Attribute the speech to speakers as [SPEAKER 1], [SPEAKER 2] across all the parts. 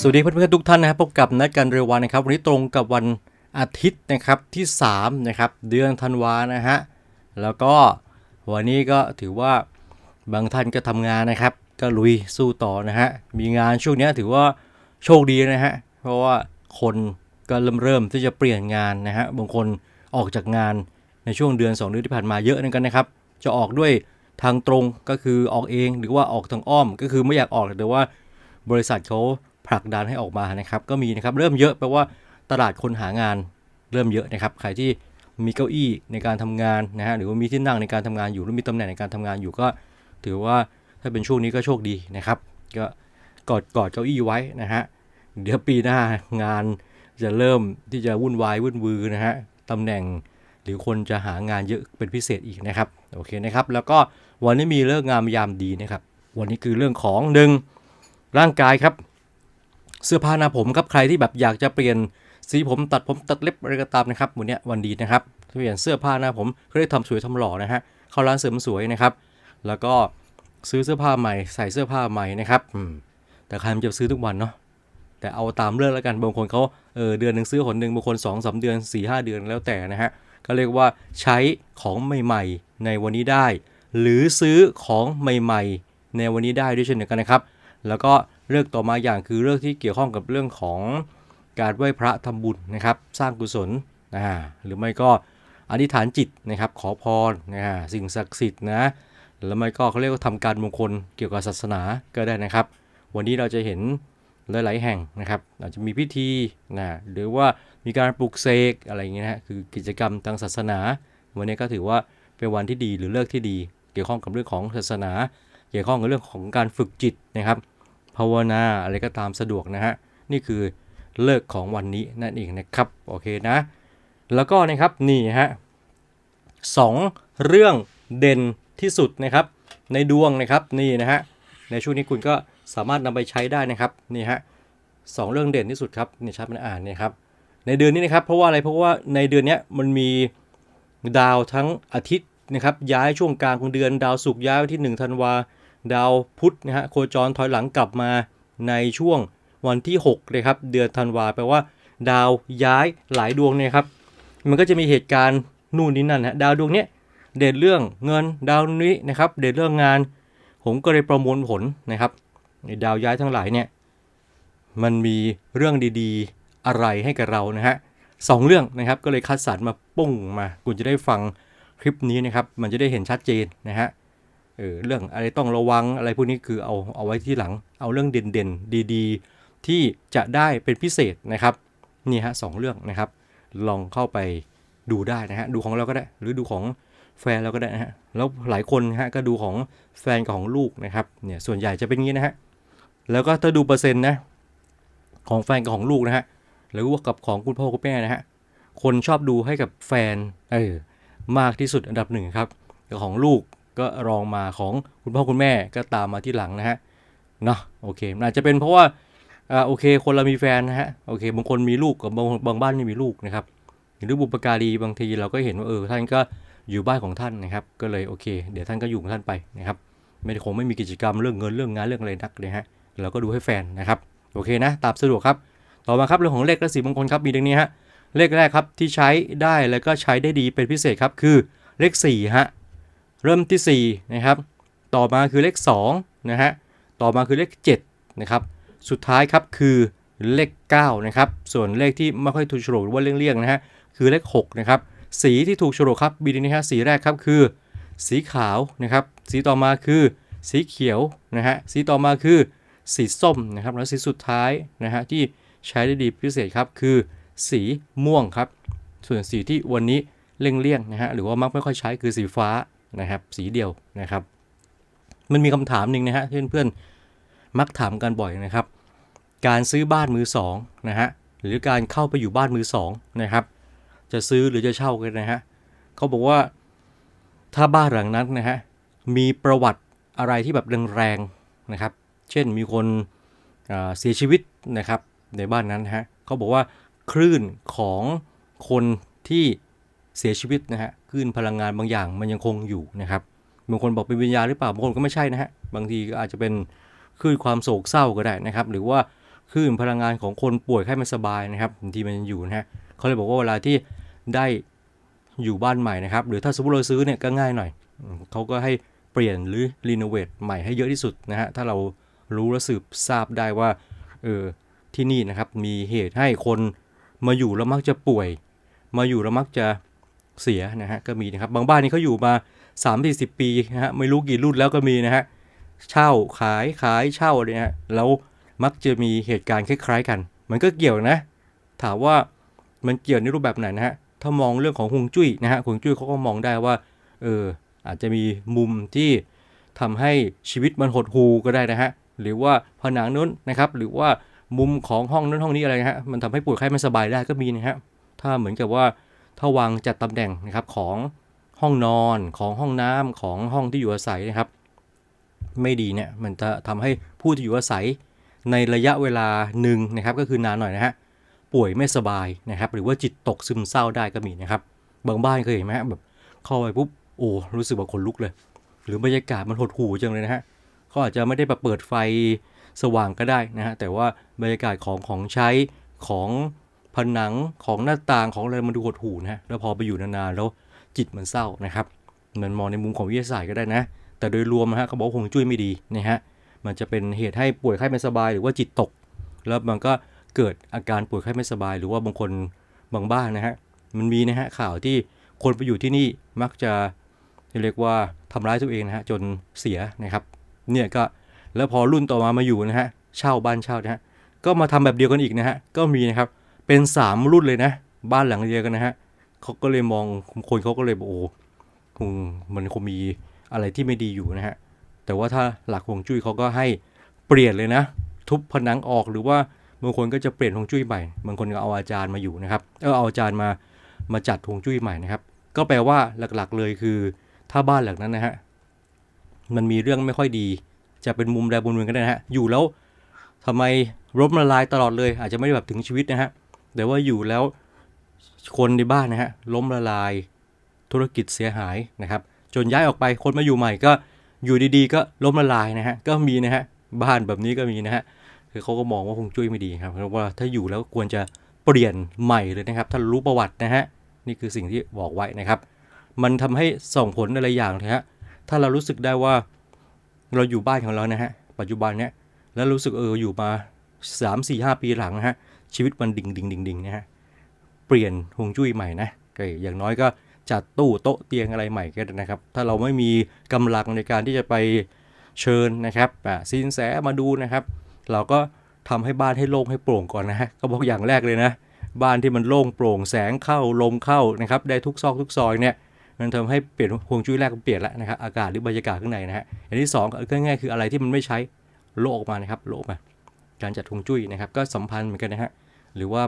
[SPEAKER 1] สวัสดีเพื่อนๆทุกท่านนะครับพบกับนัดกันเร็ววันนะครับวันนี้ตรงกับวันอาทิตย์นะครับที่3นะครับเดือนธันวานะฮะแล้วก็วันนี้ก็ถือว่าบางท่านก็ทำงานนะครับ ก็ลุยสู้ต่อนะฮะมีงานช่วงนี้ถือว่าโชคดีนะฮะเพราะว่าคนก็เริ่มเริ่มที่จะเปลี่ยนงานนะฮะบางคนออกจากงานในช่วงเดือน 2 เดือนที่ผ่านมาเยอะเหมือนกันนะครับ จะออกด้วยทางตรงก็คือออกเองหรือว่าออกทางอ้อม ก็คือไม่อยากออกแต่ว่าบริษัทเขา ผลักดันให้ออกมานะครับ ก็มีนะครับ เริ่มเยอะแปลว่าตลาดคนหางานเริ่มเยอะนะครับ ใครที่มีเก้าอี้ในการทำงานนะฮะหรือว่ามีที่นั่งในการทำงานอยู่หรือมีตำแหน่งในการทำงานอยู่ก็ ถือว่าถ้าเป็นช่วงนี้ก็โชคดีนะครับ ก็กอดกอดเก้าอี้ไว้นะฮะเดี๋ยวปีหน้างานจะเริ่มที่จะวุ่นวายวุ่นวือนะฮะตำแหน่งหรือคนจะหางานเยอะเป็นพิเศษอีกนะครับโอเคนะครับ แล้วก็วันนี้มีเลิกงามยามดีนะครับ วันนี้คือเรื่องของหนึ่งร่างกายครับ เสื้อผ้าหน้าผมครับใครที่แบบอยากจะเปลี่ยนสีผมตัดผมตัดเล็บอะไรก็ตามนะครับวันนี้วันดีนะครับเปลี่ยนเสื้อผ้าหน้าผมเขาเรียกทำสวยทำหล่อนะฮะเข้าร้านเสริมสวยนะครับ แล้วก็ซื้อเสื้อผ้าใหม่ ใส่เสื้อผ้าใหม่นะครับแต่ใครมันจะซื้อทุกวันเนาะแต่เอาตามเรื่องแล้วกันบางคนเขาเออเดือนหนึ่งซื้อหนหนึ่งบางคน2อสเดือน4ีหเดือนแล้วแต่นะฮะก็เรียกว่าใช้ของใหม่ๆ ในวันนี้ได้ หรือซื้อของใหม่ ๆ ในวันนี้ได้ด้วยเช่นเดียวกันนะครับ แล้วก็ เรื่องต่อมาอย่างคือเรื่องที่เกี่ยวข้องกับเรื่องของการไหว้พระทำบุญนะครับ สร้างกุศลนะหรือไม่ก็อธิษฐานจิตนะครับ ขอพรนะสิ่งศักดิ์สิทธิ์นะแล้วไม่ก็เขาเรียกว่าทำการมงคลเกี่ยวกับศาสนาก็ได้นะครับ วันนี้เราจะเห็นหลาย ๆ แห่งนะครับ อาจจะมีพิธีนะหรือว่ามีการปลุกเสกอะไรอย่างเงี้ยนะคือกิจกรรมทางศาสนา วันนี้ก็ถือว่าเป็นวันที่ดีหรือเลิกที่ดี เกี่ยวข้องกับเรื่องของศาสนา เกี่ยวข้องกับเรื่องของการฝึกจิตนะครับ ภาวนาอะไรก็ตามสะดวกนะฮะ นี่คือเลิกของวันนี้นั่นเองนะครับ โอเคนะ แล้วก็นะครับนี่ฮะสองเรื่องเด่นที่สุดนะครับ ในดวงนะครับนี่นะฮะในช่วงนี้คุณก็สามารถนำไปใช้ได้นะครับนี่ฮะสองเรื่องเด่นที่สุดครับนี่ชัดมันอ่านเนี่ยครับในเดือนนี้นะครับเพราะว่าอะไรเพราะว่าในเดือนนี้มันมีดาวทั้งอาทิตย์นะครับย้ายช่วงกลางของเดือนดาวศุกร์ย้ายวันที่1ธันวา ดาวพุธนะฮะโคจรถอยหลังกลับมาในช่วงวันที่6เลยครับเดือนธันวาแปลว่า ดาวย้ายหลายดวงเนี่ยครับมันก็จะมีเหตุการณ์นู่นนี่นั่นฮะดาวดวงเนี้ยเด่นเรื่องเงินดาวนี้นะครับเด่นเรื่องงาน ผมก็เลยประมวลผลนะครับดาวย้ายทั้งหลายเนี่ยมันมีเรื่องดีๆอะไรให้กับเรานะฮะสองเรื่องนะครับก็เลยคัดสรรมาปุ้งมา คุณจะได้ฟังคลิปนี้นะครับมันจะได้เห็นชัดเจนนะฮะ เออเรื่องอะไรต้องระวังอะไรพวกนี้คือเอาเอาไว้ที่หลัง เอาเรื่องเด่นๆ ดีๆ ที่จะได้เป็นพิเศษนะครับนี่ฮะสองเรื่องนะครับ ลองเข้าไปดูได้นะฮะดูของเราก็ได้ หรือดูของแฟนเราก็ได้นะฮะแล้วหลายคนฮะก็ดูของแฟนกับของลูกนะครับเนี่ยส่วนใหญ่จะเป็นงี้นะฮะแล้วก็ถ้าดูเปอร์เซ็นต์นะของแฟนกับของลูกนะฮะหรือว่ากับของคุณพ่อคุณแม่นะฮะคนชอบดูให้กับแฟนเออมากที่สุดอันดับหนึ่งครับของลูก ก็รองมาของคุณพ่อคุณแม่ก็ตามมาที่หลังนะฮะเนาะโอเคอาจจะเป็นเพราะว่าอ่าโอเค คนเรามีแฟนนะฮะโอเค บางคนมีลูกกับบางบางบ้านไม่มีลูกนะครับหรือบุปการีบางทีเราก็เห็นว่าเออท่านก็อยู่บ้านของท่านนะครับ ก็เลยโอเค เดี๋ยวท่านก็อยู่ของท่านไปนะครับ ไม่คงไม่มีกิจกรรมเรื่องเงินเรื่องงานเรื่องอะไรนักเลยฮะเราก็ดูให้แฟนนะครับโอเคนะตามสะดวกครับ ต่อมาครับเรื่องของเลขและสีมงคลครับมีดังนี้ฮะเลขแรกครับที่ใช้ได้แล้วก็ใช้ได้ดีเป็นพิเศษครับคือเลข4ฮะ เริ่มที่4นะครับ ต่อมาคือเลข2นะฮะ ต่อมาคือเลข7นะครับ สุดท้ายครับคือเลข9นะครับ ส่วนเลขที่ไม่ค่อยถูกฉลกหรือว่าเลี่ยงๆนะฮะ คือเลข6นะครับ สีที่ถูกฉลกครับบีนี้ฮะสีแรกครับคือ สีขาวนะครับ สีต่อมาคือ สีเขียวนะฮะ สีต่อมาคือ สีส้มนะครับ แล้วสีสุดท้ายนะฮะที่ใช้ได้ดีพิเศษครับคือ สีม่วงครับ ส่วนสีที่วันนี้เลี่ยงๆนะฮะ หรือว่ามักไม่ค่อยใช้คือสีฟ้า นะครับ สีเดียวนะครับ มันมีคำถามหนึ่งนะฮะเพื่อนเพื่อนมักถามกันบ่อยนะครับ การซื้อบ้านมือสองนะฮะหรือการเข้าไปอยู่บ้านมือสองนะครับ จะซื้อหรือจะเช่ากันนะฮะเขาบอกว่าถ้าบ้านหลังนั้นนะฮะมีประวัติอะไรที่แบบแรงๆนะครับ เช่นมีคนเสียชีวิตนะครับในบ้านนั้นนะฮะเขาบอกว่าคลื่นของคนที่ เสียชีวิตนะฮะคลื่นพลังงานบางอย่างมันยังคงอยู่นะครับบางคนบอกเป็นวิญญาณหรือเปล่าบางคนก็ไม่ใช่นะฮะบางทีก็อาจจะเป็นคลื่นความโศกเศร้าก็ได้นะครับ หรือว่าคลื่นพลังงานของคนป่วยไข้ไม่สบายนะครับบางทีมันอยู่นะฮะเขาเลยบอกว่าเวลาที่ได้อยู่บ้านใหม่นะครับ หรือถ้าสมมติเราซื้อเนี่ยก็ง่ายหน่อยเขาก็ให้เปลี่ยนหรือรีโนเวทใหม่ให้เยอะที่สุดนะฮะถ้าเรารู้และสืบทราบได้ว่าเออที่นี่นะครับมีเหตุให้คนมาอยู่แล้วมักจะป่วย มาอยู่แล้วมักจะ เสียนะฮะก็มีนะครับบางบ้านนี่เขาอยู่มา 3 4 0 ปีนะฮะไม่รู้กี่รุ่นแล้วก็มีนะฮะเช่าขายขายเช่าอะไรเงี้ยแล้วมักจะมีเหตุการณ์คล้ายๆกัน มันก็เกี่ยวนะ ถามว่ามันเกี่ยวในรูปแบบไหนนะฮะถ้ามองเรื่องของฮวงจุ้ยนะฮะฮวงจุ้ยเขาก็มองได้ว่าเอออาจจะมีมุมที่ทำให้ชีวิตมันหดหูก็ได้นะฮะหรือว่าผนังนู้นนะครับหรือว่ามุมของห้องนั้นห้องนี้อะไรนะฮะมันทำให้ป่วยไข้ไม่สบายได้ก็มีนะฮะถ้าเหมือนกับว่า ถ้าวางจัดตำแหน่งนะครับของห้องนอนของห้องน้ำของห้องที่อยู่อาศัยนะครับ ไม่ดีเนี่ยมันจะทำให้ผู้ที่อยู่อาศัยในระยะเวลาหนึ่งนะครับก็คือนานหน่อยนะฮะป่วยไม่สบายนะครับ หรือว่าจิตตกซึมเศร้าได้ก็มีนะครับ บางบ้านเคยเห็นไหมฮะแบบเข้าไปปุ๊บโอ้รู้สึกว่าขนลุกเลย หรือบรรยากาศมันหดหู่จังเลยนะฮะเขาอาจจะไม่ได้แบบเปิดไฟสว่างก็ได้นะฮะแต่ว่าบรรยากาศของของใช้ของ ผนังของหน้าต่างของอะไรมันดูหดหู่นะฮะแล้วพอไปอยู่นานๆแล้วจิตมันเศร้านะครับมันมองในมุมของวิทยาศาสตร์ก็ได้นะ แต่โดยรวมนะฮะเขาบอกว่าฮวงจุ้ยไม่ดีนะฮะมันจะเป็นเหตุให้ป่วยไข้ไม่สบายหรือว่าจิตตก แล้วมันก็เกิดอาการป่วยไข้ไม่สบาย หรือว่าบางคนบางบ้านนะฮะมันมีนะฮะข่าวที่คนไปอยู่ที่นี่มักจะเรียกว่าทำร้ายตัวเองนะฮะจนเสียนะครับเนี่ยก็แล้วพอรุ่นต่อมามาอยู่นะฮะเช่าบ้านเช่านะฮะก็มาทำแบบเดียวกันอีกนะฮะก็มีนะครับ เป็น 3 รุ่นเลยนะ บ้านหลังเดียวกันนะฮะเขาก็เลยมองคนเขาก็เลยบอกโอ้คงมันคงมีอะไรที่ไม่ดีอยู่นะฮะ แต่ว่าถ้าหลักฮวงจุ้ยเขาก็ให้เปลี่ยนเลยนะ ทุบผนังออกหรือว่าบางคนก็จะเปลี่ยนฮวงจุ้ยใหม่บางคนก็เอาอาจารย์มาอยู่นะครับเออเอาอาจารย์มามาจัดฮวงจุ้ยใหม่นะครับ ก็แปลว่าหลักๆเลยคือ ถ้าบ้านหลังนั้นนะฮะมันมีเรื่องไม่ค่อยดี จะเป็นมุมใดมุมหนึ่งก็ได้นะฮะอยู่แล้วทำไมล้มละลายตลอดเลย อาจจะไม่ได้แบบถึงชีวิตนะฮะ แต่ว่าอยู่แล้วคนในบ้านนะฮะล้มละลายธุรกิจเสียหายนะครับ จนย้ายออกไปคนมาอยู่ใหม่ก็อยู่ดีๆ ก็ล้มละลายนะฮะก็มีนะฮะบ้านแบบนี้ก็มีนะฮะคือเขาก็มองว่าคงจุ้ยไม่ดีครับเพราะว่าถ้าอยู่แล้วควรจะเปลี่ยนใหม่เลยนะครับ ถ้ารู้ประวัตินะฮะนี่คือสิ่งที่บอกไว้นะครับ มันทำให้ส่งผลอะไรอย่างนะฮะถ้าเรารู้สึกได้ว่าเราอยู่บ้านของเรานะฮะปัจจุบันเนี้ยแล้วรู้สึกเอออยู่มา 3 4 5 ปีหลังนะฮะ ชีวิตมันดิ่งดิ่งดิ่งดิ่งนะฮะเปลี่ยนฮวงจุ้ยใหม่นะก็อย่างน้อยก็จัดตู้โต๊ะเตียงอะไรใหม่ก็ได้นะครับ ถ้าเราไม่มีกำลังในการที่จะไปเชิญนะครับอ่าซินแสมาดูนะครับ เราก็ทำให้บ้านให้โล่งให้โปร่งก่อนนะฮะก็บอกอย่างแรกเลยนะบ้านที่มันโล่งโปร่งแสงเข้าลมเข้านะครับได้ทุกซอกทุกซอยเนี่ยมันทำให้เปลี่ยนฮวงจุ้ยแรกเปลี่ยนแล้วนะครับอากาศหรือบรรยากาศข้างในนะฮะอย่างที่สองก็ง่ายๆคืออะไรที่มันไม่ใช้โลกออกมานะครับโลกออกมา การจัดฮวงจุ้ยนะครับ ก็สัมพันธ์เหมือนกันนะฮะหรือว่า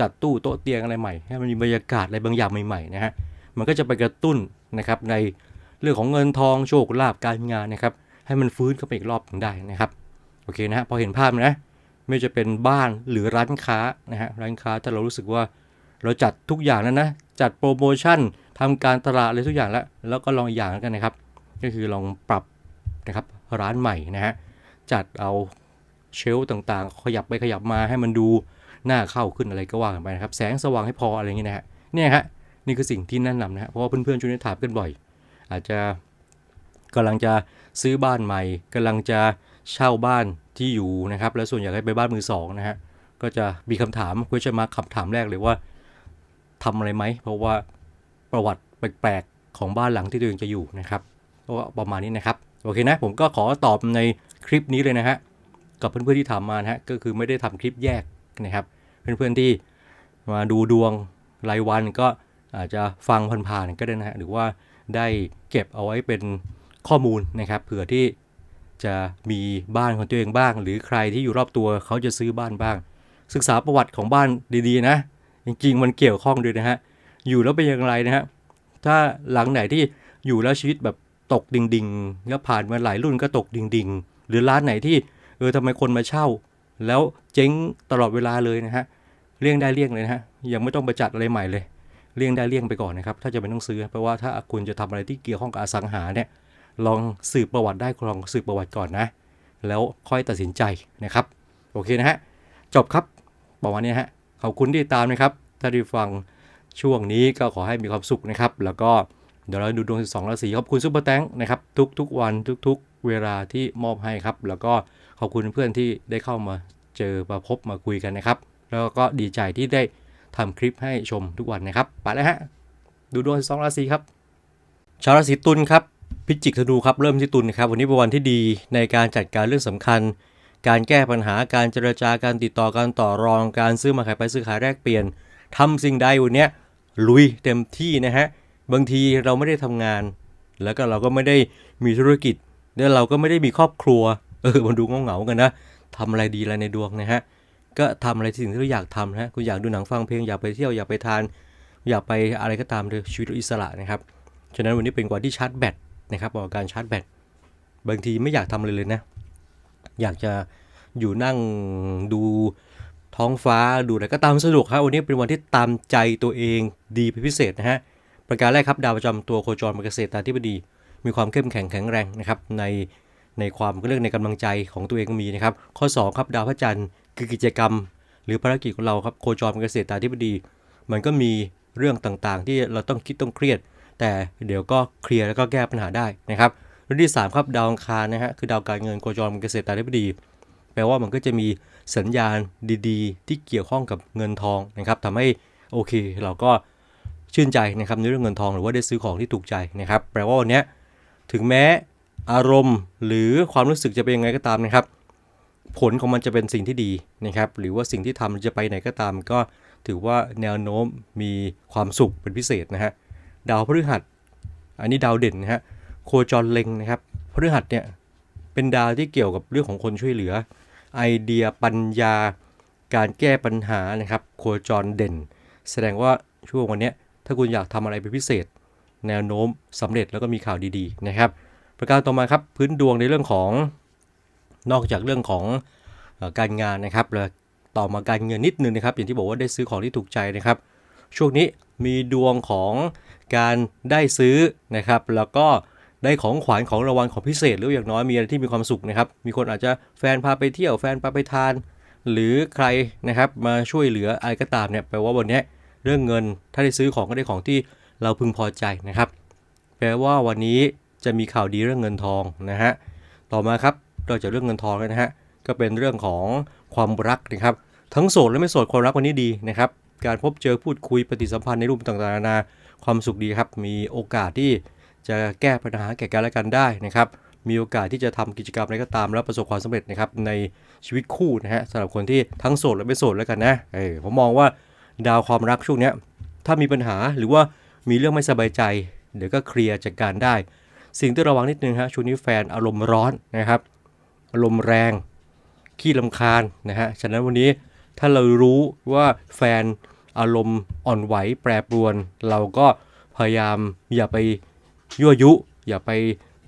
[SPEAKER 1] จัดตู้โต๊ะเตียงอะไรใหม่ให้มันมีบรรยากาศอะไรบางอย่างใหม่ๆนะฮะมันก็จะไปกระตุ้นนะครับในเรื่องของเงินทองโชคลาภการงานนะครับให้มันฟื้นเข้าไปอีกรอบหนึ่งได้นะครับโอเคนะฮะพอเห็นภาพนะไม่จะเป็นบ้านหรือร้านค้านะฮะร้านค้าถ้าเรารู้สึกว่าเราจัดทุกอย่างแล้วนะจัดโปรโมชั่นทำการตลาดอะไรทุกอย่างแล้วแล้วก็ลองอย่างล้วกันนะครับ ก็คือลองปรับนะครับร้านใหม่นะฮะจัดเอา เชลต่างๆ ขยับไปขยับมาให้มันดูหน้าเข้าขึ้นอะไรก็ว่ากันไปนะครับ แสงสว่างให้พออะไรอย่างเงี้ยนะฮะเนี่ยฮะนี่คือสิ่งที่แนะนำนะฮะเพราะว่าเพื่อนๆช่วงนี้ถามกันบ่อย อาจจะกำลังจะซื้อบ้านใหม่กำลังจะเช่าบ้านที่อยู่นะครับ แล้วส่วนใหญ่ก็ไปบ้านมือสองนะฮะก็จะมีคำถามคุยจะมาคำถามแรกเลยว่าทำอะไรไหม เพราะว่าประวัติแปลกๆของบ้านหลังที่ตัวเองจะอยู่นะครับก็ประมาณนี้นะครับ โอเคนะ ผมก็ขอตอบในคลิปนี้เลยนะฮะ กับเพื่อนๆที่ถามมานะฮะก็คือไม่ได้ทำคลิปแยกนะครับ เพื่อนๆที่มาดูดวงรายวันก็อาจจะฟังผ่านๆก็ได้นะฮะหรือว่าได้เก็บเอาไว้เป็นข้อมูลนะครับเผื่อที่จะมีบ้านของตัวเองบ้าง หรือใครที่อยู่รอบตัวเขาจะซื้อบ้านบ้าง ศึกษาประวัติของบ้านดีๆนะ จริงๆมันเกี่ยวข้องด้วยนะฮะอยู่แล้วเป็นอย่างไรนะฮะถ้าหลังไหนที่อยู่แล้วชีวิตแบบตกดิ่งๆแล้วผ่านมาหลายรุ่นก็ตกดิ่งๆ หรือร้านไหนที่ ออทำไมคนมาเช่า แล้วเจ๊งตลอดเวลาเลยนะฮะเลี่ยงได้เลี่ยงเลยนะฮะยังไม่ต้องไปจัดอะไรใหม่เลยเลี่ยงได้เลี่ยงไปก่อนนะครับ ถ้าจะเป็นต้องซื้อเพราะว่าถ้าคุณจะทำอะไรที่เกี่ยวข้องกับอสังหาเนี่ยลองสืบประวัติได้ลองสืบประวัติก่อนนะ แล้วค่อยตัดสินใจนะครับ โอเคนะฮะจบครับประมาณนี้ฮะขอบคุณที่ติดตามนะครับ ถ้าได้ฟังช่วงนี้ก็ขอให้มีความสุขนะครับ แล้วก็เดี๋ยวเราดูดวง 12 ราศีขอบคุณซุปเปอร์แตงนะครับทุกๆวันทุกๆเวลาที่มอบให้ครับ แล้วก็ ขอบคุณเพื่อนที่ได้เข้ามาเจอมาพบมาคุยกันนะครับ แล้วก็ดีใจที่ได้ทำคลิปให้ชมทุกวันนะครับ ไปแล้วฮะ ดูดวง12ราศีครับ ชาวราศีตุลครับ พิจิกธนูครับ เริ่มที่ตุลนะครับ วันนี้เป็นวันที่ดีในการจัดการเรื่องสำคัญ การแก้ปัญหา การเจรจาการติดต่อ การต่อรอง การซื้อมาขายไปซื้อขายแลกเปลี่ยนทำสิ่งใดวันนี้ลุยเต็มที่นะฮะ บางทีเราไม่ได้ทำงาน แล้วก็เราก็ไม่ได้มีธุรกิจ แล้วเราก็ไม่ได้มีครอบครัว เออมันดูเหงากันนะทำอะไรดีอะไรในดวงนะฮะก็ทำอะไรสิ่งที่เราอยากทำนะฮะคุณอยากดูหนังฟังเพลงอยากไปเที่ยวอยากไปทาน อยากไปอะไรก็ตามเลยชีวิตอิสระนะครับฉะนั้นวันนี้เป็นวันที่ชาร์จแบตนะครับบอกการชาร์จแบตบางทีไม่อยากทำอะไรเลยนะ อยากจะอยู่นั่งดูท้องฟ้าดูอะไรก็ตามสะดวกครับวันนี้เป็นวันที่ตามใจตัวเองดีเป็นพิเศษนะฮะประการแรกครับดาวประจำตัวโคจรเป็นเกษตรตาธิบดี มีความเข้มแข็งแข็งแรงนะครับใน ในความเรื่องในกำลังใจของตัวเองก็มีนะครับ ข้อสองครับดาวพระจันทร์คือกิจกรรม หรือภารกิจของเราครับโคจรเป็นเกษตรตาธิบดี มันก็มีเรื่องต่างๆ ที่เราต้องคิดต้องเครียด แต่เดี๋ยวก็เคลียร์แล้วก็แก้ปัญหาได้นะครับเรื่องที่ 3 ครับดาวอังคารนะฮะคือดาวการเงินโคจรเป็นเกษตรตาธิบดี แปลว่ามันก็จะมีสัญญาณดีๆ ที่เกี่ยวข้องกับเงินทองนะครับทำให้โอเคเราก็ชื่นใจนะครับในเรื่องเงินทองหรือว่าได้ซื้อของที่ถูกใจนะครับ แปลว่าวันนี้ถึงแม้ อารมณ์ หรือความรู้สึกจะเป็นยังไงก็ตามนะครับ ผลของมันจะเป็นสิ่งที่ดีนะครับ หรือว่าสิ่งที่ทำจะไปไหนก็ตาม ก็ถือว่าแนวโน้มมีความสุขเป็นพิเศษนะฮะดาวพฤหัส อันนี้ดาวเด่นนะฮะโคจรเล็งนะครับพฤหัสเนี่ยเป็นดาวที่เกี่ยวกับเรื่องของคนช่วยเหลือ ไอเดียปัญญา การแก้ปัญหานะครับโคจรเด่น แสดงว่าช่วงวันนี้ถ้าคุณอยากทำอะไรเป็นพิเศษ แนวโน้มสำเร็จแล้วก็มีข่าวดีๆนะครับ ประการต่อมาครับพื้นดวงในเรื่องของนอกจากเรื่องของการงานนะครับแล้วต่อมาการเงินนิดนึงนะครับ อย่างที่บอกว่าได้ซื้อของที่ถูกใจนะครับ ช่วงนี้มีดวงของการได้ซื้อนะครับ แล้วก็ได้ของขวัญของรางวัลของพิเศษ หรืออย่างน้อยมีอะไรที่มีความสุขนะครับ มีคนอาจจะแฟนพาไปเที่ยวแฟนพาไปทาน หรือใครนะครับมาช่วยเหลืออะไรก็ตามเนี่ยแปลว่าวันนี้เรื่องเงินถ้าได้ซื้อของก็ได้ของที่เราพึงพอใจนะครับ แปลว่าวันนี้ จะมีข่าวดีเรื่องเงินทองนะฮะต่อมาครับนอกจากเรื่องเงินทองแล้วนะฮะก็เป็นเรื่องของความรักนะครับ ทั้งโสดและไม่โสดความรักวันนี้ดีนะครับ การพบเจอพูดคุยปฏิสัมพันธ์ในรูปต่างๆนานาความสุขดีครับ มีโอกาสที่จะแก้ปัญหาแก่กันและกันได้นะครับ มีโอกาสที่จะทำกิจกรรมอะไรก็ตาม แล้วประสบความสำเร็จนะครับในชีวิตคู่นะฮะสำหรับคนที่ทั้งโสดและไม่โสดแล้วกันนะเออผมมองว่าดาวความรักช่วงนี้ถ้ามีปัญหาหรือว่ามีเรื่องไม่สบายใจเดี๋ยวก็เคลียร์จัดการได้ สิ่งที่ระวังนิดนึงฮะช่วงนี้แฟนอารมณ์ร้อนนะครับ อารมณ์แรง ขี้ลำคาญนะฮะฉะนั้นวันนี้ถ้าเรารู้ว่าแฟนอารมณ์อ่อนไหวแปรปรวน เราก็พยายามอย่าไปยั่วยุ อย่าไป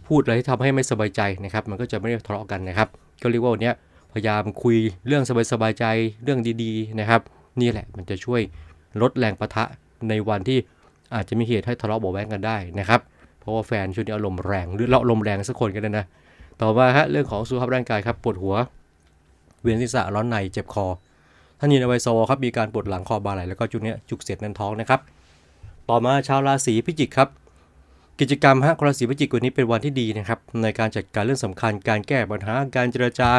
[SPEAKER 1] พูดอะไรที่ทำให้ไม่สบายใจนะครับ มันก็จะไม่ได้ทะเลาะกันนะครับ ก็เรียกว่าวันนี้พยายามคุยเรื่องสบายๆใจเรื่องดีๆนะครับ นี่แหละมันจะช่วยลดแรงประทะในวันที่อาจจะมีเหตุให้ทะเลาะเบาแว้งกันได้นะครับ เพราะว่าแฟนช่วงนี้อารมณ์แรงหรือเราอารมณ์แรงสักคนกันนะ ต่อมาฮะเรื่องของสุขภาพร่างกายครับปวดหัว เวียนศีรษะร้อนในเจ็บคอท่านยู่ในวัยโซครับมีการปวดหลังคอบ่าไหล่แล้วก็จุกเนี้ยจุกเสียดแน่นท้องนะครับ ต่อมาชาวราศีพิจิกครับกิจกรรมฮะราศีพิจิกวันนี้เป็นวันที่ดีนะครับในการจัดการเรื่องสำคัญ การแก้ปัญหาการเจรจา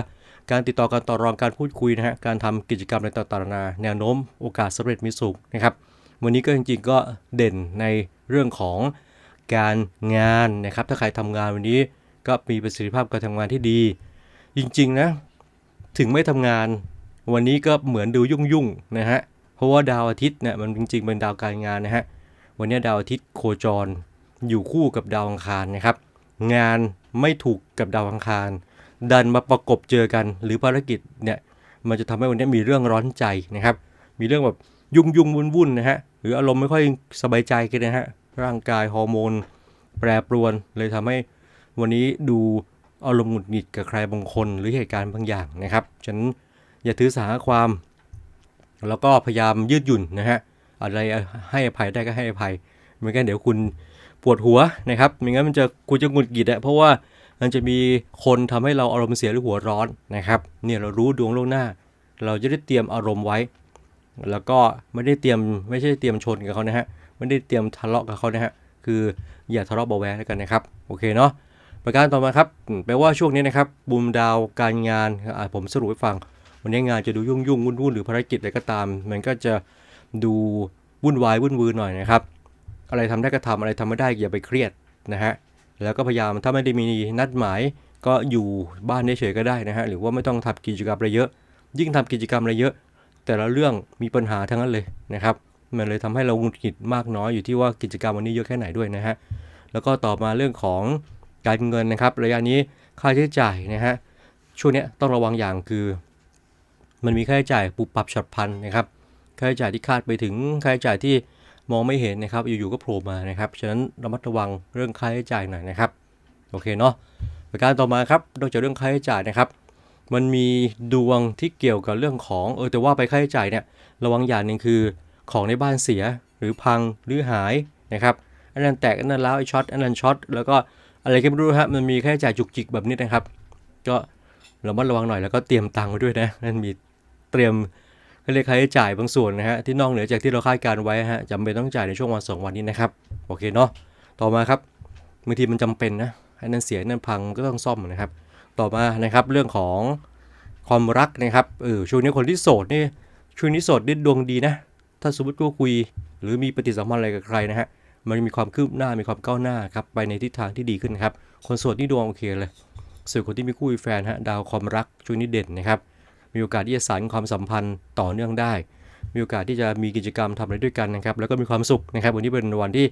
[SPEAKER 1] การติดต่อการต่อรองการพูดคุยนะฮะการทำกิจกรรมอะไรต่างๆนาแนวโน้ม โอกาสสำเร็จมีสูงนะครับ วันนี้ก็จริงๆก็เด่นในเรื่องของ การงานนะครับ ถ้าใครทำงานวันนี้ก็มีประสิทธิภาพการทำงานที่ดี จริงๆนะ ถึงไม่ทำงานวันนี้ก็เหมือนดูยุ่งๆนะฮะ เพราะว่าดาวอาทิตย์เนี่ยมันจริงๆเป็นดาวการงานนะฮะ วันนี้ดาวอาทิตย์โคจร อยู่คู่กับดาวอังคารนะครับ งานไม่ถูกกับดาวอังคาร ดันมาประกบเจอกันหรือภารกิจเนี่ยมันจะทำให้วันนี้มีเรื่องร้อนใจนะครับ มีเรื่องแบบยุ่งยุ่งวุ่นวุ่นนะฮะ หรืออารมณ์ไม่ค่อยสบายใจกันนะฮะ ร่างกายฮอร์โมน แปรปรวน เลยทำให้วันนี้ดูอารมณ์หงุดหงิดกับใครบางคนหรือเหตุการณ์บางอย่างนะครับฉันอย่าถือสาความ แล้วก็พยายามยืดหยุ่นนะฮะอะไรให้อภัยได้ก็ให้อภัยไม่งั้นเดี๋ยวคุณปวดหัวนะครับไม่งั้นมันจะคุณจะหงุดหงิดอะเพราะว่ามันจะมีคนทำให้เราอารมณ์เสียหรือหัวร้อนนะครับเนี่ยเรารู้ดวงล่วงหน้า เราจะได้เตรียมอารมณ์ไว้ แล้วก็ไม่ได้เตรียมไม่ใช่เตรียมชนกับเขานะฮะ ไม่ได้เตรียมทะเลาะกับเขานะฮะคืออย่าทะเลาะเบาะแวงแล้วกันนะครับโอเคเนาะประการต่อมาครับแปลว่าช่วงนี้นะครับบุมดาวการงานอะผมสรุปให้ฟัง วันนี้งานจะดูยุ่งยุ่งวุ่นวุ่นหรือภารกิจอะไรก็ตาม มันก็จะดูวุ่นวายวุ่นวืนหน่อยนะครับ อะไรทำได้ก็ทำอะไรทำไม่ได้อย่าไปเครียดนะฮะแล้วก็พยายามถ้าไม่ได้มีนัดหมายก็อยู่บ้านเฉยๆก็ได้นะฮะหรือว่าไม่ต้องทำกิจกรรมอะไรเยอะ ยิ่งทำกิจกรรมอะไรเยอะ แต่ละเรื่องมีปัญหาทั้งนั้นเลยนะครับ มันเลยทำให้เราหงุดหงิดมากน้อยอยู่ที่ว่ากิจกรรมวันนี้เยอะแค่ไหนด้วยนะฮะ แล้วก็ต่อมาเรื่องของการเงินนะครับ ระยะนี้ค่าใช้จ่ายนะฮะ ช่วงเนี้ยต้องระวังอย่างคือ มันมีค่าใช้จ่ายปุบปับฉับพลันนะครับ ค่าใช้จ่ายที่คาดไปถึงค่าใช้จ่ายที่มองไม่เห็นนะครับ อยู่ๆก็โผล่มานะครับ ฉะนั้นระมัดระวังเรื่องค่าใช้จ่ายหน่อยนะครับ โอเคเนาะ ประการต่อมาครับ นอกจากเรื่องค่าใช้จ่ายนะครับ มันมีดวงที่เกี่ยวกับเรื่องของเออแต่ว่าไปค่าใช้จ่ายเนี่ย ระวังอย่างหนึ่งคือ ของในบ้านเสียหรือพังหรือหายนะครับอันนั้นแตกอันนั้นล้าวไอช็อตอันนั้นช็อตแล้วก็อะไรก็ไม่รู้ฮะมันมีค่าใช้จ่ายจุกจิกแบบนี้นะครับ ก็ระมัดระวังหน่อยแล้วก็เตรียมตังค์ไว้ด้วยนะนั่นมีเตรียมเขาเรียกค่าใช้จ่ายบางส่วนนะฮะที่นอกเหนือจากที่เราคาดการไว้ฮะจำเป็นต้องจ่ายในช่วงวันสองวันนี้นะครับโอเคเนาะต่อมาครับบางทีมันจำเป็นนะอันนั้นเสียอันนั้นพังก็ต้องซ่อมนะครับ ต่อมานะครับเรื่องของความรักนะครับเออช่วงนี้คนที่โสดนี่ช่วงนี้โสดนี่ดวงดีนะ ถ้าสมมติว่าคุย หรือมีปฏิสัมพันธ์อะไรกับใครนะฮะมันมีความคืบหน้ามีความก้าวหน้าครับไปในทิศทางที่ดีขึ้นครับคนโสดนี่ดวงโอเคเลยส่วนคนที่มีคู่มีแฟนฮะดาวความรักช่วงนี้เด่นนะครับมีโอกาสที่จะสานความสัมพันธ์ต่อเนื่องได้ มีโอกาสที่จะมีกิจกรรมทำอะไรด้วยกันนะครับ แล้วก็มีความสุขนะครับ วันนี้เป็นวันที่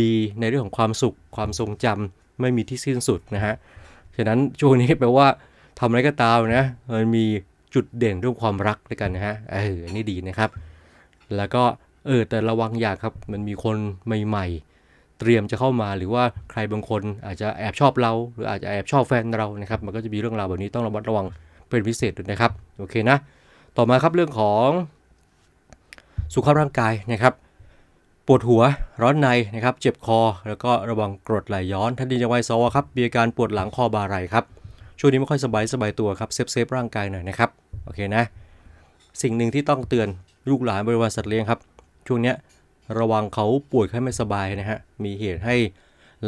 [SPEAKER 1] ดีในเรื่องของความสุข ความทรงจำไม่มีที่สิ้นสุดนะฮะ ฉะนั้นช่วงนี้แปลว่าทำอะไรก็ตามนะ มันมีจุดเด่นเรื่องความรักด้วยกันนะฮะ เอออันนี่ดีนะครับ แล้วก็เออแต่ระวังอย่างครับมันมีคนใหม่ๆ เตรียมจะเข้ามาหรือว่าใครบางคนอาจจะแอบชอบเรา หรืออาจจะแอบชอบแฟนเรานะครับมันก็จะมีเรื่องราวแบบนี้ต้องระมัดระวังเป็นพิเศษด้วยนะครับโอเคนะต่อมาครับเรื่องของสุขภาพร่างกายนะครับ ปวดหัวร้อนในนะครับ เจ็บคอ แล้วก็ระวังกรดไหลย้อนท่านดีจังวัยสวครับมีอาการปวดหลังคอบ่าไหล่ครับช่วงนี้ไม่ค่อยสบายสบายตัวครับเซฟเซฟร่างกายหน่อยนะครับโอเคนะสิ่งหนึ่งที่ต้องเตือน ลูกหลานบริวารสัตว์เลี้ยงครับ ช่วงเนี้ยระวังเขาป่วยไข้ไม่สบายนะฮะมีเหตุให้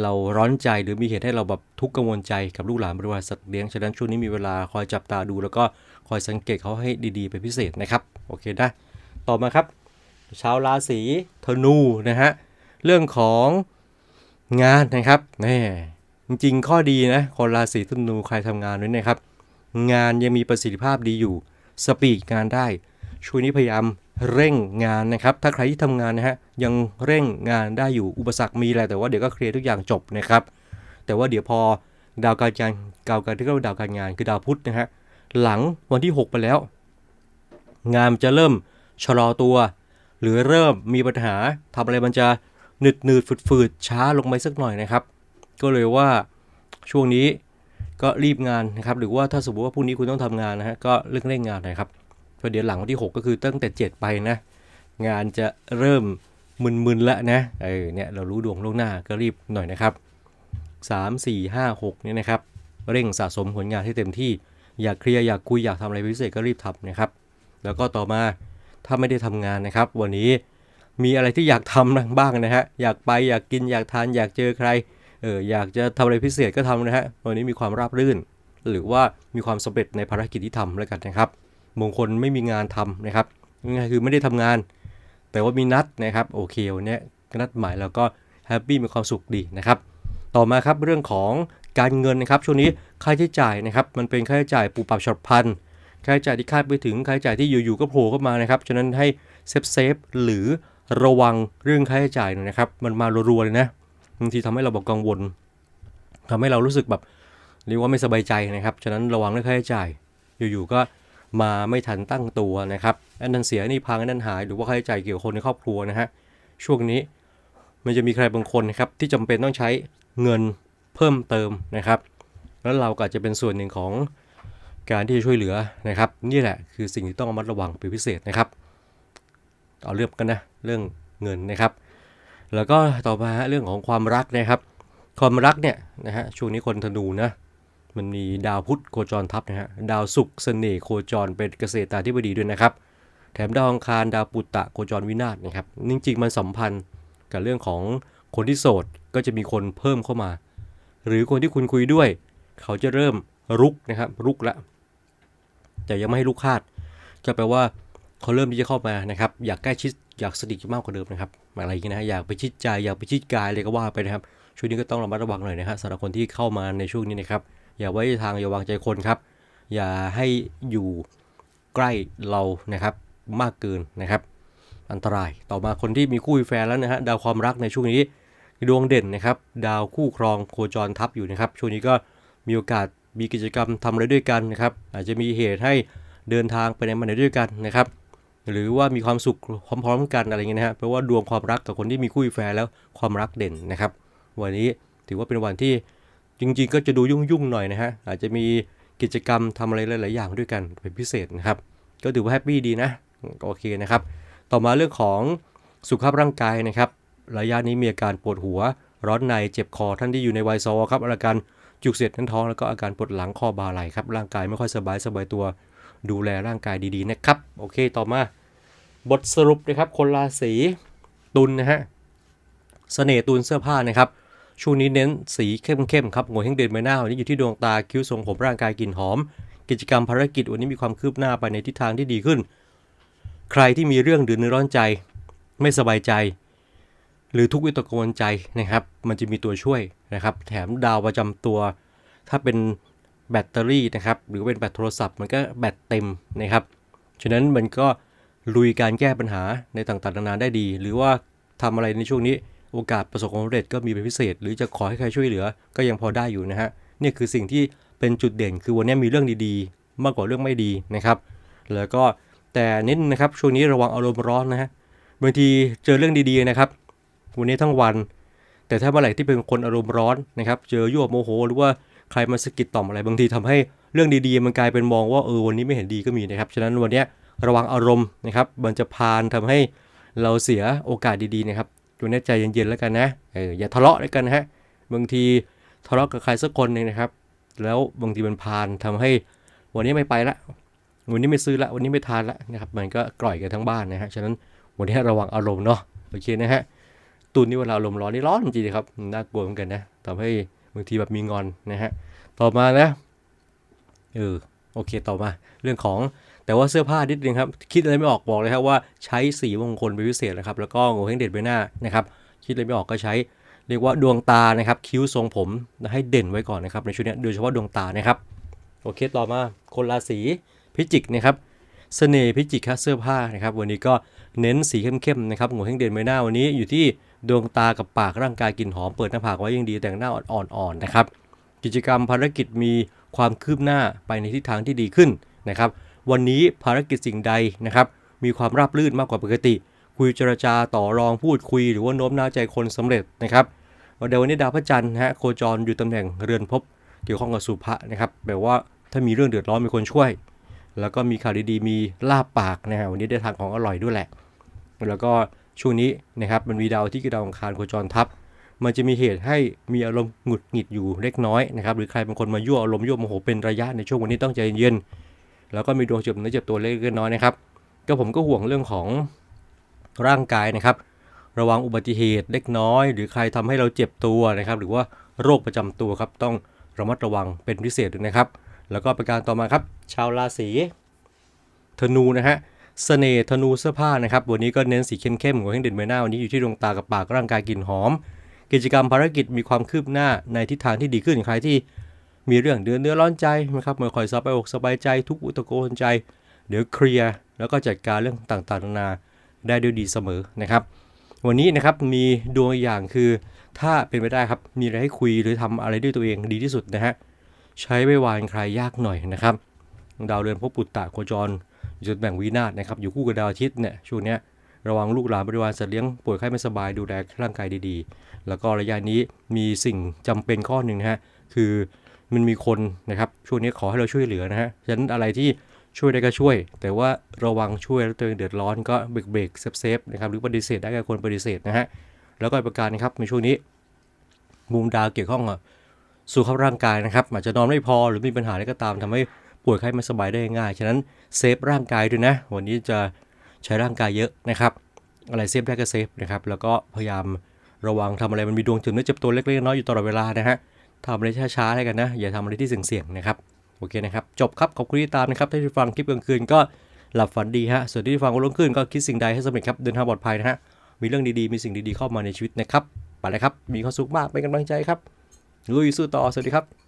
[SPEAKER 1] เราร้อนใจหรือมีเหตุให้เราแบบทุกข์กังวลใจกับลูกหลานบริวารสัตว์เลี้ยงฉะนั้นช่วงนี้มีเวลาคอยจับตาดูแล้วก็คอยสังเกตเขาให้ดีๆเป็นพิเศษนะครับโอเคนะต่อมาครับชาวราศีธนูนะฮะเรื่องของงานนะครับแน่จริงๆ ข้อดีนะคนราศีธนูใครทำงานด้วยนะครับ งานยังมีประสิทธิภาพดีอยู่ สปีดงานได้ช่วงนี้พยายาม เร่งงานนะครับ ถ้าใครที่ทำงานนะฮะยังเร่งงานได้อยู่อุปสรรคมีแหละแต่ว่าเดี๋ยวก็เคลียร์ทุกอย่างจบนะครับ แต่ว่าเดี๋ยวพอดาวการงานดาวการที่เรียกว่าดาวการงานคือดาวพุธนะฮะหลังวันที่ 6 ไปแล้ว งานมันจะเริ่มชะลอตัว หรือเริ่มมีปัญหาทำอะไรมันจะหนืดหนืดฝืดฝืดช้าลงไปสักหน่อยนะครับ ก็เลยว่าช่วงนี้ก็รีบงานนะครับ หรือว่าถ้าสมมติว่าพรุ่งนี้คุณต้องทำงานนะฮะก็เร่งเร่งงานหน่อยครับ เพราะเดี๋ยวหลังวันที่ 6 ก็คือตั้งแต่ 7 ไปนะ งานจะเริ่มมึนๆแล้วนะเออเนี่ยเรารู้ดวงล่วงหน้าก็รีบหน่อยนะครับ 3 4 5 6เนี่ยนะครับ เร่งสะสมผลงานให้เต็มที่ อยากเคลียร์อยากคุยอยากทำอะไรพิเศษก็รีบทำนะครับ แล้วก็ต่อมาถ้าไม่ได้ทำงานนะครับ วันนี้มีอะไรที่อยากทำบ้างนะฮะอยากไปอยากกินอยากทานอยากเจอใครเอออยากจะทำอะไรพิเศษก็ทำนะฮะวันนี้มีความราบรื่น หรือว่ามีความสำเร็จในภารกิจที่ทำแล้วกันนะครับ บางคนไม่มีงานทำนะครับง่ายคือไม่ได้ทำงาน แต่ว่ามีนัดนะครับโอเควันเนี้ยนัดหมายแล้วก็แฮปปี้มีความสุขดีนะครับ ต่อมาครับเรื่องของการเงินนะครับช่วงนี้ค่าใช้จ่ายนะครับ มันเป็นค่าใช้จ่ายปูปรับฉับพลันค่าใช้จ่ายที่คาดไม่ถึงค่าใช้จ่ายที่อยู่ๆก็โผล่เข้ามานะครับฉะนั้นให้เซฟเซฟหรือระวังเรื่องค่าใช้จ่ายนะครับ มันมารัวๆเลยนะบางทีทำให้เราบอกกังวลทำให้เรารู้สึกแบบเรียกว่าไม่สบายใจนะครับฉะนั้นระวังเรื่องค่าใช้จ่าย อยู่ๆก็ มาไม่ทันตั้งตัวนะครับอันนั้นเสียนี่พังอันนั้นหายหรือว่าค่าใช้จ่ายเกี่ยวคนในครอบครัวนะฮะช่วงนี้มันจะมีใครบางคนนะครับที่จำเป็นต้องใช้เงินเพิ่มเติมนะครับ แล้วเราก็จะเป็นส่วนหนึ่งของการที่จะช่วยเหลือนะครับ นี่แหละคือสิ่งที่ต้องระมัดระวังเป็นพิเศษนะครับ เอาเรื่องกันนะเรื่องเงินนะครับ แล้วก็ต่อมาเรื่องของความรักนะครับ ความรักเนี่ยนะฮะช่วงนี้คนธนูนะ มันมีดาวพุธโคจรทับนะฮะดาวศุกร์เสน่ห์โคจรเป็นเกษตราธิบดีด้วยนะครับ แถมดาวอังคารดาวปุตตะโคจรวินาศนะครับจริงๆมันสัมพันธ์กับเรื่องของคนที่โสดก็จะมีคนเพิ่มเข้ามา หรือคนที่คุณคุยด้วย เขาจะเริ่มรุกนะครับรุกละแต่ยังไม่ให้ลุกคาดก็แปลว่าเขาเริ่มที่จะเข้ามานะครับ อยากใกล้ชิดอยากสนิทมากกว่าเดิมนะครับอะไรอย่างเงี้ยนะฮะอยากไปชิดใจอยากไปชิดกายเลยก็ว่าไปนะครับช่วงนี้ก็ต้องระมัดระวังหน่อยนะฮะสำหรับคนที่เข้ามาในช่วงนี้นะครับ อย่าไว้ทางอย่าวางใจคนครับ อย่าให้อยู่ใกล้เรานะครับมากเกินนะครับ อันตรายต่อมาคนที่มีคู่มีแฟนแล้วนะฮะดาวความรักในช่วงนี้ดวงเด่นนะครับ ดาวคู่ครองโคจรทับอยู่นะครับ ช่วงนี้ก็มีโอกาสมีกิจกรรมทำอะไรด้วยกันนะครับ อาจจะมีเหตุให้เดินทางไปไหนมาไหนด้วยกันนะครับ หรือว่ามีความสุขพร้อมๆกันอะไรเงี้ยนะฮะเพราะว่าดวงความรักกับคนที่มีคู่มีแฟนแล้วความรักเด่นนะครับ วันนี้ถือว่าเป็นวันที่ จริงๆ ก็จะดูยุ่งๆหน่อยนะฮะ อาจจะมีกิจกรรมทำอะไรหลายๆอย่างด้วยกันเป็นพิเศษนะครับ ก็ถือว่าแฮปปี้ดีนะก็โอเคนะครับ ต่อมาเรื่องของสุขภาพร่างกายนะครับ ระยะนี้มีอาการปวดหัว ร้อนใน เจ็บคอ ท่านที่อยู่ในวัยซอครับ อาการจุกเสียดแน่นท้อง แล้วก็อาการปวดหลังคอบ่าไหล่ครับ ร่างกายไม่ค่อยสบายสบายตัว ดูแลร่างกายดีๆนะครับ โอเค ต่อมา บทสรุปนะครับ คนราศีตุลนะฮะ เสน่ห์ตุลเสื้อผ้านะครับ ช่วงนี้เน้นสีเข้มๆครับงวยแห่งเดือนใบหน้าวันนี้อยู่ที่ดวงตาคิ้วทรงผมร่างกายกลิ่นหอม กิจกรรมภารกิจวันนี้มีความคืบหน้าไปในทิศทางที่ดีขึ้น ใครที่มีเรื่องเดือดร้อนใจ ไม่สบายใจ หรือทุกข์วิตกกังวลใจนะครับ มันจะมีตัวช่วยนะครับ แถมดาวประจำตัว ถ้าเป็นแบตเตอรี่นะครับหรือเป็นแบตโทรศัพท์มันก็แบตเต็มนะครับฉะนั้นมันก็ลุยการแก้ปัญหาในต่างๆนานาได้ดี หรือว่าทำอะไรในช่วงนี้ โอกาสประสบความสำเร็จก็มีเป็นพิเศษ หรือจะขอให้ใครช่วยเหลือ ก็ยังพอได้อยู่นะฮะนี่คือสิ่งที่เป็นจุดเด่นคือวันนี้มีเรื่องดีๆ มากกว่าเรื่องไม่ดีนะครับ แล้วก็แต่นิดนึงนะครับช่วงนี้ระวังอารมณ์ร้อนนะฮะบางทีเจอเรื่องดีๆนะครับ วันนี้ทั้งวัน แต่ถ้าเมื่อไหร่ที่เป็นคนอารมณ์ร้อนนะครับ เจอยั่วโมโห หรือว่าใครมาสกิดต่อมอะไรบางทีทำให้เรื่องดีๆ มันกลายเป็นมองว่าเออวันนี้ไม่เห็นดีก็มีนะครับฉะนั้นวันนี้ระวังอารมณ์นะครับ มันจะพานทำให้เราเสียโอกาสดีๆนะครับ ตัวนี้ใจเย็นๆแล้วกันนะเอออย่าทะเลาะด้วยกันฮะบางทีทะเลาะกับใครสักคนหนึงนะครับ แล้วบางทีมันพานทำให้วันนี้ไม่ไปละวันนี้ไม่ซื้อละวันนี้ไม่ทานละนะครับ มันก็กร่อยกันทั้งบ้านนะฮะฉะนั้นวันนี้ระวังอารมณ์เนาะโอเคนะฮะตุนนี่เวลาอารมณ์ร้อนนี่ร้อนจริงๆครับน่ากลัวเหมือนกันนะทำให้บางทีแบบมีงอนนะฮะต่อมานะเออโอเคต่อมาเรื่องของ แต่ว่าเสื้อผ้านิดนึงครับ คิดอะไรไม่ออกบอกเลยครับว่าใช้สีมงคลเป็นพิเศษนะครับ แล้วก็โงเฮงเด็ดใบหน้านะครับ คิดอะไรไม่ออกก็ใช้ เรียกว่าดวงตานะครับ คิ้วทรงผมให้เด่นไว้ก่อนนะครับในช่วงนี้โดยเฉพาะดวงตานะครับ โอเคต่อมาคนราศีพิจิกนะครับเสน่ห์พิจิกครับเสื้อผ้านะครับวันนี้ก็เน้นสีเข้มๆนะครับหัวแห้งเด่นใบหน้าวันนี้อยู่ที่ดวงตากับปากร่างกายกลิ่นหอมเปิดหน้าผากไว้ยังดีแต่งหน้าอ่อนๆนะครับกิจกรรมภารกิจมีความคืบหน้าไปในทิศทางที่ดีขึ้นนะครับ วันนี้ภารกิจสิ่งใดนะครับ มีความราบรื่นมากกว่าปกติ คุยเจรจาต่อรองพูดคุย หรือว่าโน้มน้าวใจคนสำเร็จนะครับเดี๋ยววันนี้ดาวพระจันทร์ฮะโคจรอยู่ตำแหน่งเรือนภพเกี่ยวข้องกับสุภะนะครับแปลว่าถ้ามีเรื่องเดือดร้อนมีคนช่วย แล้วก็มีข่าวดีๆมีลาบปากนะฮะวันนี้ได้ทานของอร่อยด้วยแหละ แล้วก็ช่วงนี้นะครับมันมีดาวที่คือดาวองคารโคจรทับ มันจะมีเหตุให้มีอารมณ์หงุดหงิดอยู่เล็กน้อยนะครับหรือใครเป็นคนมายั่วอารมณ์ยั่วโมโหเป็นระยะในช่วงวันนี้ต้องใจเย็น แล้วก็มีดวงเจ็บเนื้อเจ็บตัวเล็กน้อยนะครับ ก็ผมก็ห่วงเรื่องของร่างกายนะครับ ระวังอุบัติเหตุเล็กน้อย หรือใครทำให้เราเจ็บตัวนะครับ หรือว่าโรคประจำตัวครับต้องระมัดระวังเป็นพิเศษด้วยนะครับ แล้วก็ประการต่อมาครับ ชาวราศีธนูนะฮะเสน่ห์ธนูเสื้อผ้านะครับ วันนี้ก็เน้นสีเข้มๆหัวแห้งเด่นใบหน้าวันนี้อยู่ที่ดวงตากับปากร่างกายกลิ่นหอม กิจกรรมภารกิจมีความคืบหน้าในทิศทางที่ดีขึ้นใครที่ มีเรื่องเดือดเนื้อร้อนใจนะครับไม่ค่อยสบายอกสบายใจทุกอุตโกนใจ เดี๋ยวเคลียร์แล้วก็จัดการเรื่องต่างๆนานาได้ด้วยดีเสมอนะครับ วันนี้นะครับมีดวงอย่างคือถ้าเป็นไปได้ครับมีอะไรให้คุยหรือทำอะไรด้วยตัวเองดีที่สุดนะฮะใช้ไม่วานใครยากหน่อยนะครับดาวเรือนพบปุตตะโคจรจุดแบ่งวินาศนะครับอยู่คู่กับดาวอาทิตย์เนี่ยช่วงเนี้ยระวังลูกหลานบริวารสัตว์เลี้ยงป่วยไข้ไม่สบายดูแลร่างกายดีๆ แล้วก็ระยะนี้มีสิ่งจำเป็นข้อหนึ่งนะฮะคือ มันมีคนนะครับช่วงนี้ขอให้เราช่วยเหลือนะฮะฉะนั้นอะไรที่ช่วยได้ก็ช่วย แต่ว่าระวังช่วยแล้วตัวเองเดือดร้อนก็เบรกเบรกเซฟเซฟนะครับหรือปฏิเสธได้ก็ควรปฏิเสธนะฮะแล้วก็ประการนะครับในช่วงนี้มุมดาวเกี่ยวข้องกับสุขภาพร่างกายนะครับอาจจะนอนไม่พอหรือมีปัญหาอะไรก็ตามทำให้ป่วยไข้ไม่สบายได้ง่ายฉะนั้นเซฟร่างกายด้วยนะ วันนี้จะใช้ร่างกายเยอะนะครับ อะไรเซฟได้ก็เซฟนะครับแล้วก็พยายามระวังทำอะไรมันมีดวงจ็บเนื้อเจ็บตัวเล็กๆน้อยอยู่ตลอดเวลานะฮะ ทำอะไรช้าๆแล้วกันนะ อย่าทำอะไรที่เสี่ยงๆนะครับ โอเคนะครับ จบครับ ขอบคุณที่ตามนะครับ ถ้าที่ฟังคลิปกลางคืนก็หลับฝันดีฮะ ส่วนที่ฟังวันรุ่งขึ้นก็คิดสิ่งใดให้สำเร็จครับ เดินทางปลอดภัยนะฮะ มีเรื่องดีๆ มีสิ่งดีๆเข้ามาในชีวิตนะครับ ไปเลยครับ มีความสุขมาก เป็นกำลังใจครับ ลุยสู้ต่อ สวัสดีครับ